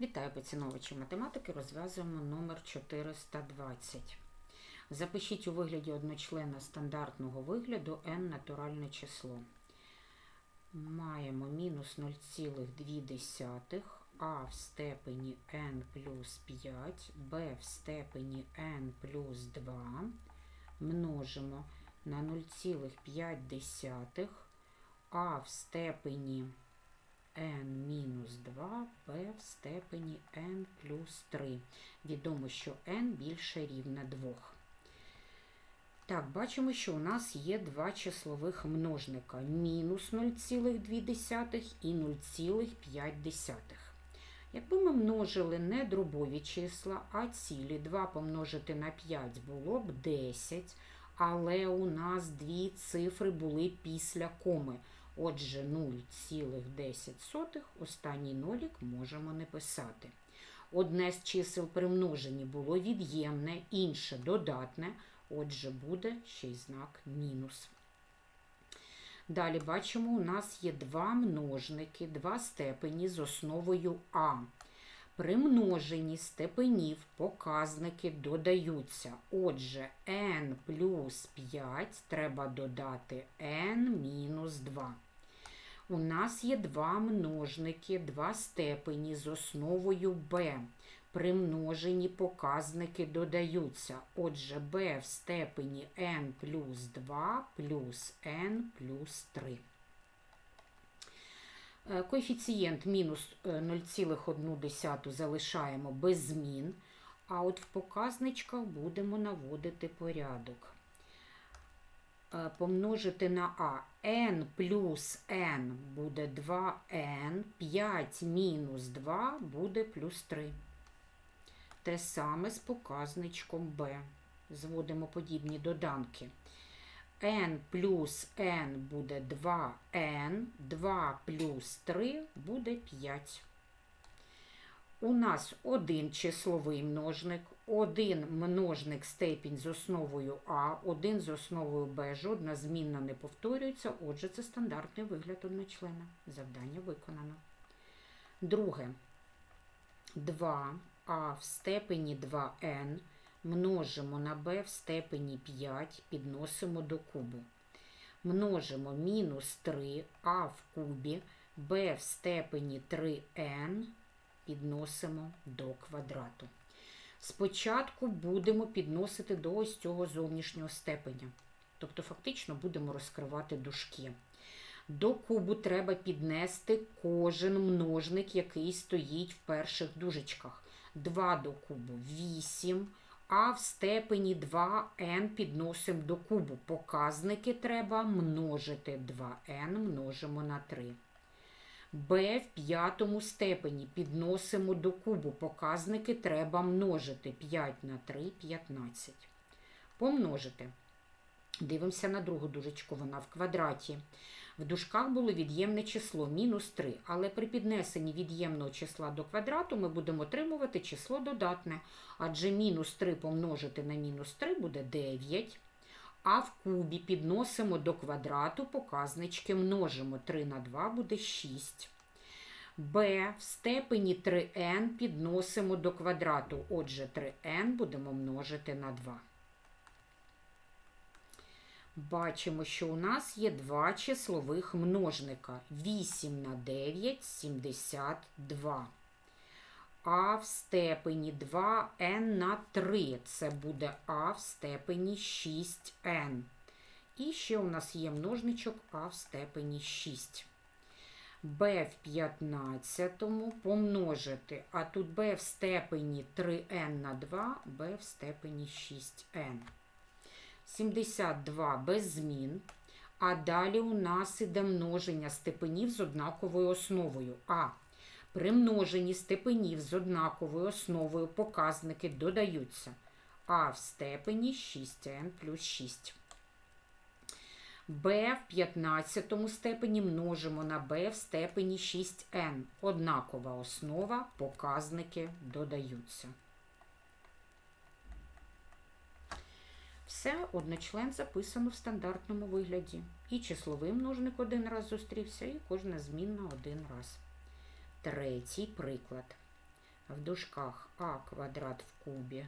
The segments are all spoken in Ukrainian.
Вітаю поціновувачі математики. Розв'язуємо номер 420. Запишіть у вигляді одночлена стандартного вигляду n натуральне число. Маємо мінус 0,2 а в степені n плюс 5, b в степені n плюс 2 множимо на 0,5 а в степені n мінус 2 b в степені n плюс 3. Відомо, що n більше рівне 2. Так, бачимо, що у нас є два числових множника мінус 0,2 і 0,5. Якби ми множили не дробові числа, а цілі 2 помножити на 5 було б 10, але у нас дві цифри були після коми. Отже, 0,10 останній нолік можемо не писати. Одне з чисел при множенні було від'ємне, інше додатне, отже, буде ще й знак мінус. Далі бачимо, у нас є два множники, два степені з основою А. При множенні степенів показники додаються. Отже, n плюс 5 треба додати n мінус 2. У нас є два множники, два степені з основою b. При множенні показники додаються. Отже, b в степені n плюс 2 плюс n плюс 3. Е, коефіцієнт мінус 0,1 залишаємо без змін, а от в показничках будемо наводити порядок. Е, помножити на А n плюс n буде 2n, 5 мінус 2 буде плюс 3. Те саме з показничком b. Зводимо подібні доданки n плюс n буде 2n, 2 плюс 3 буде 5. У нас один числовий множник, один множник степінь з основою А, один з основою Б, жодна змінна не повторюється, отже, це стандартний вигляд одночлена. Завдання виконано. Друге. 2а в степені 2n множимо на b в степені 5, підносимо до кубу. Множимо мінус 3а в кубі, b в степені 3n підносимо до квадрату. Спочатку будемо підносити до ось цього зовнішнього степеня. Тобто, фактично, будемо розкривати дужки. До кубу треба піднести кожен множник, який стоїть в перших дужечках. 2 до кубу 8, а в степені 2n підносимо до кубу. Показники треба множити 2n множимо на 3. b в п'ятому степені підносимо до кубу. Показники треба множити 5 на 3 15. Помножити. Дивимося на другу дужечку, вона в квадраті. В дужках було від'ємне число мінус 3, але при піднесенні від'ємного числа до квадрату ми будемо отримувати число додатне, адже мінус 3 помножити на мінус 3 буде 9. А в кубі підносимо до квадрату, показнички множимо 3 на 2 буде 6. b в степені 3n підносимо до квадрату. Отже, 3n будемо множити на 2 бачимо, що у нас є два числових множника. 8 на 9 72. А в степені 2n на 3. Це буде А в степені 6n. І ще у нас є множничок А в степені 6. b в 15 помножити, а тут b в степені 3n на 2, b в степені 6n. 72 без змін. А далі у нас іде множення степенів з однаковою основою. А при множенні степенів з однаковою основою показники додаються. А в степені 6n плюс 6. b в 15 степені множимо на b в степені 6n. Однакова основа, показники додаються. Все одночлен записано в стандартному вигляді. І числовий множник один раз зустрівся, і кожна змінна один раз. Третій приклад. в дужках а квадрат в кубі,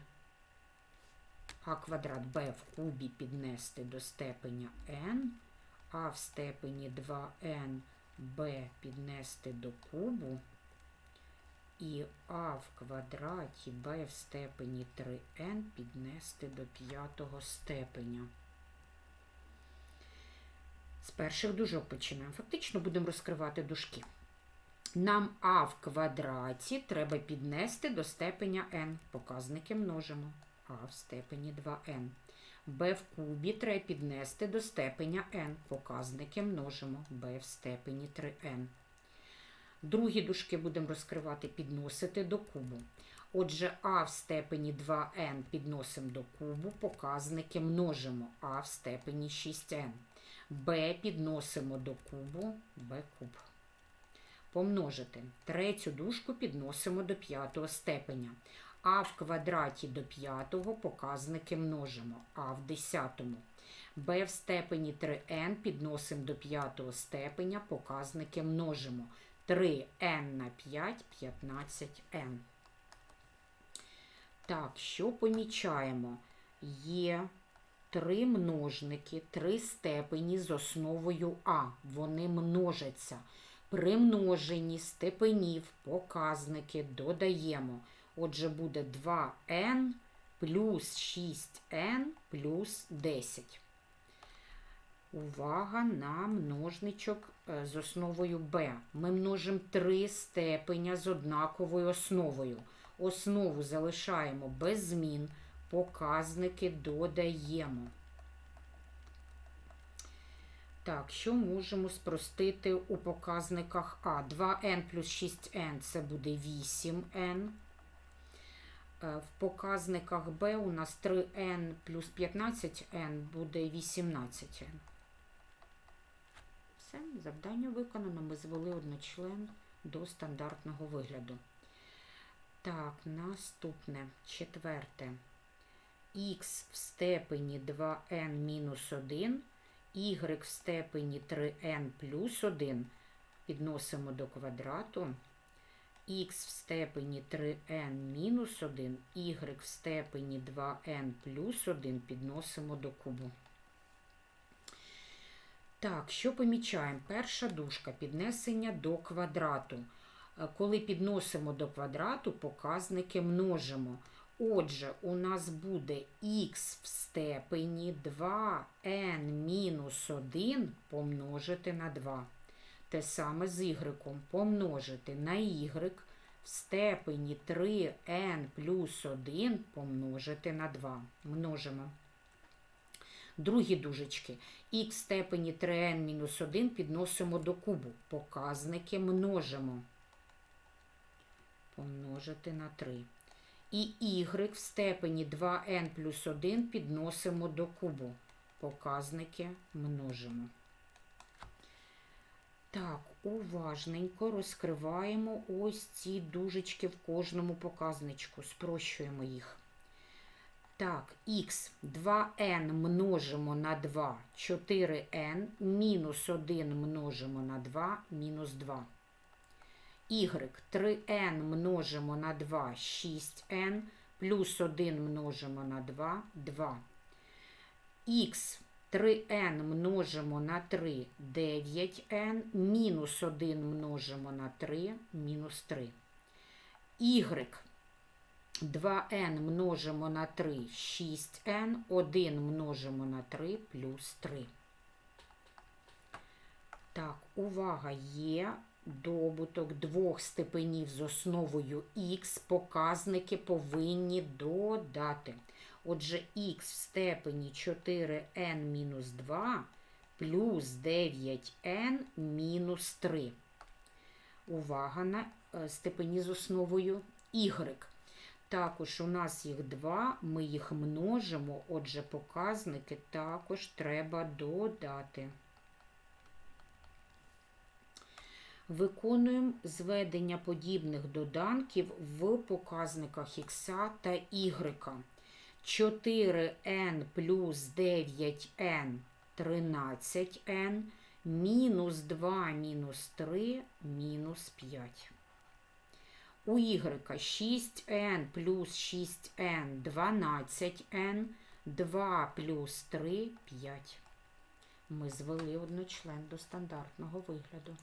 а квадрат b в кубі піднести до степеня n, а в степені 2n b піднести до кубу, і а в квадраті b в степені 3n піднести до п'ятого степеня. З перших дужок починаємо. Фактично будемо розкривати дужки. Нам а в квадраті треба піднести до степеня n. Показники множимо. а в степені 2n. b в кубі треба піднести до степеня n. Показники множимо. b в степені 3n. Другі дужки будемо розкривати, підносити до кубу. Отже, а в степені 2n підносимо до кубу, показники множимо а в степені 6n. b підносимо до кубу, b куб. Помножити. Третю дужку підносимо до п'ятого степеня. А в квадраті до п'ятого показники множимо. А в десятому. b в степені 3n підносимо до п'ятого степеня, показники множимо. 3n на 5 15n. Так, що помічаємо? Є три множники, три степені з основою А. Вони множаться. При множенні степенів показники додаємо. Отже, буде 2n плюс 6n плюс 10. Увага на множничок з основою b. Ми множимо три степеня з однаковою основою. Основу залишаємо без змін, показники додаємо. Так, що можемо спростити у показниках А? 2n плюс 6n це буде 8n. Е, В показниках Б у нас 3n плюс 15n буде 18n. Все, завдання виконано. Ми звели одночлен до стандартного вигляду. Так, наступне, четверте. Х в степені 2n мінус 1, y в степені 3n плюс 1 підносимо до квадрату. х в степені 3n мінус 1, y в степені 2n плюс 1 підносимо до кубу. Так, що помічаємо? Перша дужка піднесення до квадрату. Е, Коли підносимо до квадрату, показники множимо. Отже, у нас буде х в степені 2n мінус 1 помножити на 2. Те саме з y помножити на y в степені 3n плюс 1 помножити на 2. Множимо. Другі дужечки. х в степені 3n мінус 1 підносимо до кубу. Показники множимо. Помножити на 3. І y в степені 2n плюс 1 підносимо до кубу. Показники множимо. Так, уважненько розкриваємо ось ці дужечки в кожному показничку. Спрощуємо їх. Так, х 2n множимо на 2, 4n, мінус 1 множимо на 2, мінус 2. y 3n множимо на 2, 6n, плюс 1 множимо на 2, 2. х 3n множимо на 3, 9n, мінус 1 множимо на 3, мінус 3. y 2n множимо на 3, 6n, 1 множимо на 3 плюс 3. Так, увага, є добуток двох степенів з основою х, показники повинні додати. Отже, х в степені 4n мінус 2 плюс 9n мінус 3. Увага на е, степені з основою y. Також у нас їх два, ми їх множимо, отже, показники також треба додати. Виконуємо зведення подібних доданків в показниках х та y. 4n плюс 9n 13n, мінус 2 мінус 3 мінус 5. У y 6n плюс 6n 12n, 2 плюс 3 5. Ми звели одночлен до стандартного вигляду.